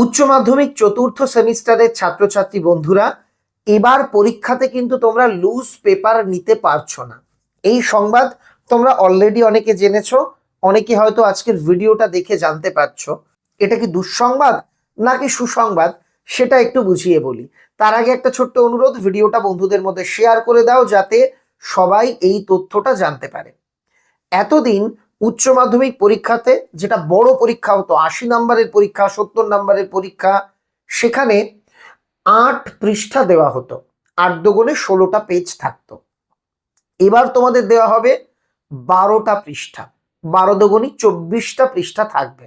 উচ্চ মাধ্যমিক চতুর্থ সেমিস্টারের ছাত্রছাত্রী বন্ধুরা, এবার পরীক্ষাতে কিন্তু তোমরা লুজ পেপার নিতে পারছ না। এই সংবাদ তোমরা অলরেডি অনেকে জেনেছো, অনেকে হয়তো আজকের ভিডিওটা দেখে জানতে পারছ। এটা কি দুঃসংবাদ নাকি সুসংবাদ, সেটা একটু বুঝিয়ে বলি। তার আগে একটা ছোট্ট অনুরোধ, ভিডিওটা বন্ধুদের মধ্যে শেয়ার করে দাও যাতে সবাই এই তথ্যটা জানতে পারে। এতদিন উচ্চ মাধ্যমিক পরীক্ষাতে যেটা বড় পরীক্ষা হতো, আশি নম্বরের পরীক্ষা, সত্তর নম্বরের পরীক্ষা, সেখানে আট পৃষ্ঠা দেওয়া হতো। আট দোগুণে ষোলোটা পেজ থাকতো। এবার তোমাদের দেওয়া হবে বারোটা পৃষ্ঠা। বারো দোগুণি চব্বিশটা পৃষ্ঠা থাকবে।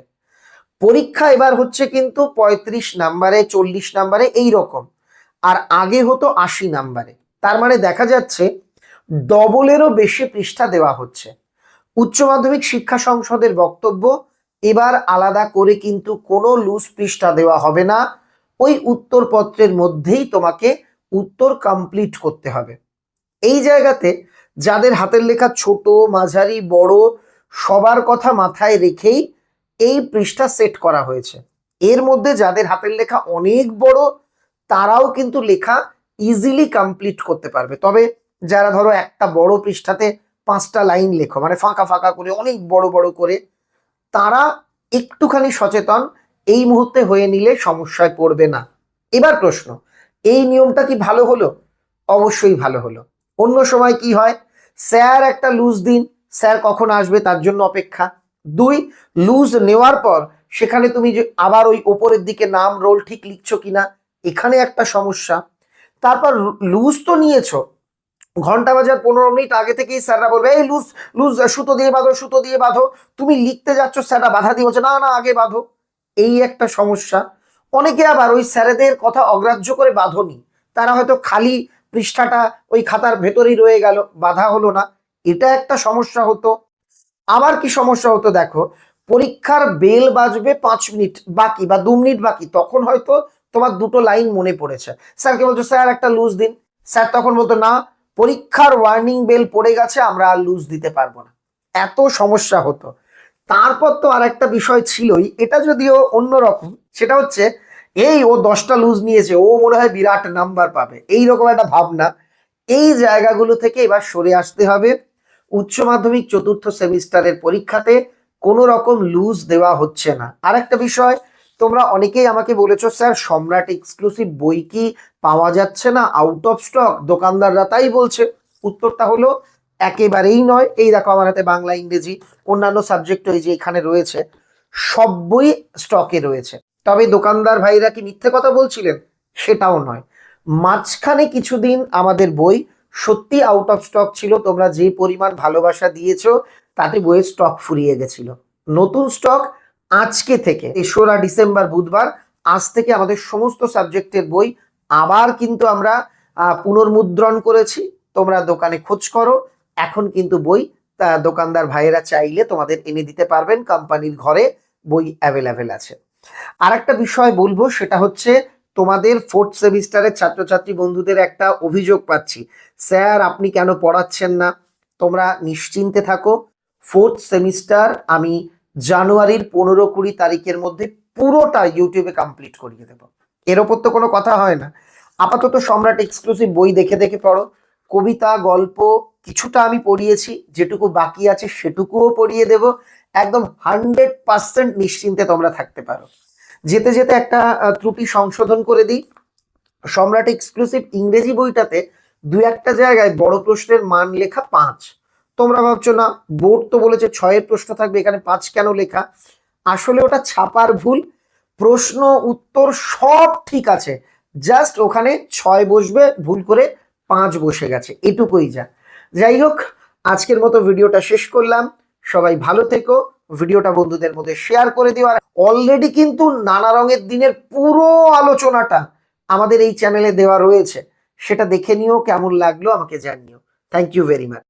পরীক্ষা এবার হচ্ছে কিন্তু পঁয়ত্রিশ নাম্বারে, চল্লিশ নাম্বারে এই রকম আর আগে হতো আশি নাম্বারে। তার মানে দেখা যাচ্ছে ডবলেরও বেশি পৃষ্ঠা দেওয়া হচ্ছে। উচ্চ মাধ্যমিক শিক্ষা সংসদের বক্তব্য, এবার আলাদা করে কিন্তু কোনো লুজ পৃষ্ঠা দেওয়া হবে না। ওই উত্তরপত্রের মধ্যেই তোমাকে উত্তর কমপ্লিট করতে হবে। এই জায়গাতে যাদের হাতের লেখা ছোট, মাঝারি, বড়, সবার কথা মাথায় রেখেই এই পৃষ্ঠা সেট করা হয়েছে। এর মধ্যে যাদের হাতের লেখা অনেক বড়, তারাও কিন্তু লেখা ইজিলি কমপ্লিট করতে পারবে। তবে যারা ধরো একটা বড় পৃষ্ঠাতে পাঁচটা লাইন লেখো মানে ফাঁকা ফাঁকা করে, অনেক বড় বড় করে। তারা একটুখানি সচেতন, এই মুহূর্তে হয়ে নিলে সমস্যায় পড়বে না। এবার প্রশ্ন, এই নিয়মটা কি ভালো হলো? অবশ্যই ভালো হলো। অন্য সময় কি হয়? স্যার একটা লুজ দিন, স্যার কখন আসবে তার জন্য অপেক্ষা। দুই লুজ নেওয়ার পর সেখানে তুমি যে আবার ওই ওপরের দিকে নাম রোল ঠিক লিখছো কিনা, এখানে একটা সমস্যা। তারপর লুজ তো নিয়েছো ঘণ্টা বাজার পনেরো মিনিট আগে থেকেই স্যাররা বলবে, এই লুজ লুজ, সুতো দিয়ে বাঁধো, সুতো দিয়ে বাঁধো। তুমি লিখতে যাচ্ছ, স্যাররা বাধা দিয়ে বলছে, না না, আগে বাঁধো। এই একটা সমস্যা। অনেকে আবার ওই স্যারেদের কথা অগ্রাহ্য করে বাঁধনি। তারা হয়তো খালি পৃষ্ঠাটা ওই খাতার ভেতরেই রয়ে গেল, বাধা হলো না। এটা একটা সমস্যা হতো। আবার কি সমস্যা হতো দেখো, পরীক্ষার বেল বাজবে পাঁচ মিনিট বাকি বা দু মিনিট বাকি, তখন হয়তো তোমার দুটো লাইন মনে পড়েছে। স্যারকে বলছো, স্যার, একটা লুজ দিন। স্যার তখন বলতো, না পরীক্ষার ওয়ার্নিং বেল পড়ে গেছে, আমরা আর লুজ দিতে পারব না। এত সমস্যা হতো। তারপর তো আর একটা বিষয় ছিলই, এটা যদিও অন্যরকম সেটা হচ্ছে, এই ও দশটা লুজ নিয়েছে, ও মনে হয় বিরাট নাম্বার পাবে। এই রকম একটা ভাবনা। এই জায়গাগুলো থেকে এবার সরে আসতে হবে। উচ্চ মাধ্যমিক চতুর্থ সেমিস্টারের পরীক্ষাতে কোনো রকম লুজ দেওয়া হচ্ছে না। আর একটা বিষয় তোমরা অনেকেই আমাকে বলেছ, স্যার, সম্রাট এক্সক্লুসিভ বই কি পাওয়া যাচ্ছে না? আউট অফ স্টক দোকানদাররা তাই বলছে। উত্তরটা হলো, একেবারেই নয়। এই দেখো আমার হাতে বাংলা, ইংরেজি, অন্যান্য সাবজেক্ট ওই যে এখানে রয়েছে। সব বই স্টকে রয়েছে। তবে দোকানদার ভাইরা কি মিথ্যে কথা বলছিলেন? সেটাও নয়। মাঝখানে কিছুদিন আমাদের বই সত্যি আউট অফ স্টক ছিল। তোমরা যে পরিমাণ ভালোবাসা দিয়েছ, তাতে বইয়ের স্টক ফুরিয়ে গেছিল। নতুন স্টক আজকে থেকে তেসরা ডিসেম্বর বুধবার, আজ থেকে আমাদের সমস্ত সাবজেক্টের বই আবার কিন্তু আমরা পুনর্মুদ্রণ করেছি। তোমরা দোকানে খোঁজ করো। এখন কিন্তু বই দোকানদার ভাইয়েরা চাইলে তোমাদের এনে দিতে পারবেন। কোম্পানির ঘরে বই অ্যাভেলেবেল আছে। আর একটা বিষয় বলব, সেটা হচ্ছে তোমাদের ফোর্থ সেমিস্টারের ছাত্রছাত্রী বন্ধুদের একটা অভিযোগ পাচ্ছি। স্যার, আপনি কেন পড়াচ্ছেন না? তোমরা নিশ্চিন্তে থাকো। ফোর্থ সেমিস্টার আমি জানুয়ারির পনেরো কুড়ি তারিখের মধ্যে পুরোটা ইউটিউবে কমপ্লিট করিয়ে দেবো। এর ওপর তো কোনো কথা হয় না। আপাতত সম্রাট এক্সক্লুসিভ বই দেখে দেখে পড়ো। কবিতা, গল্প কিছুটা আমি পড়িয়েছি, যেটুকু বাকি আছে সেটুকুও পড়িয়ে দেব। একদম হান্ড্রেড পার্সেন্ট নিশ্চিন্তে তোমরা থাকতে পারো। যেতে যেতে একটা ত্রুটি সংশোধন করে দিই। সম্রাট এক্সক্লুসিভ ইংরেজি বইটাতে দু একটা জায়গায় বড় প্রশ্নের মান লেখা পাঁচ। তোমরা ভাবছ, না, বোর্ড তো বলেছে ছয়ের প্রশ্ন থাকবে, এখানে পাঁচ কেন লেখা? আসলে ওটা ছাপার ভুল, প্রশ্ন, উত্তর সব ঠিক আছে, জাস্ট ওখানে ছয় বসবে, ভুল করে পাঁচ বসে গেছে, এটুকুই যা। যাই হোক, আজকের মতো ভিডিওটা শেষ করলাম, সবাই ভালো থেকো, ভিডিওটা বন্ধুদের মধ্যে শেয়ার করে দিও, আর অলরেডি কিন্তু নানা রঙের দিনের পুরো আলোচনাটা আমাদের এই চ্যানেলে দেওয়া রয়েছে, সেটা দেখে নিও, কেমন লাগল আমাকে জানিও। Thank you very much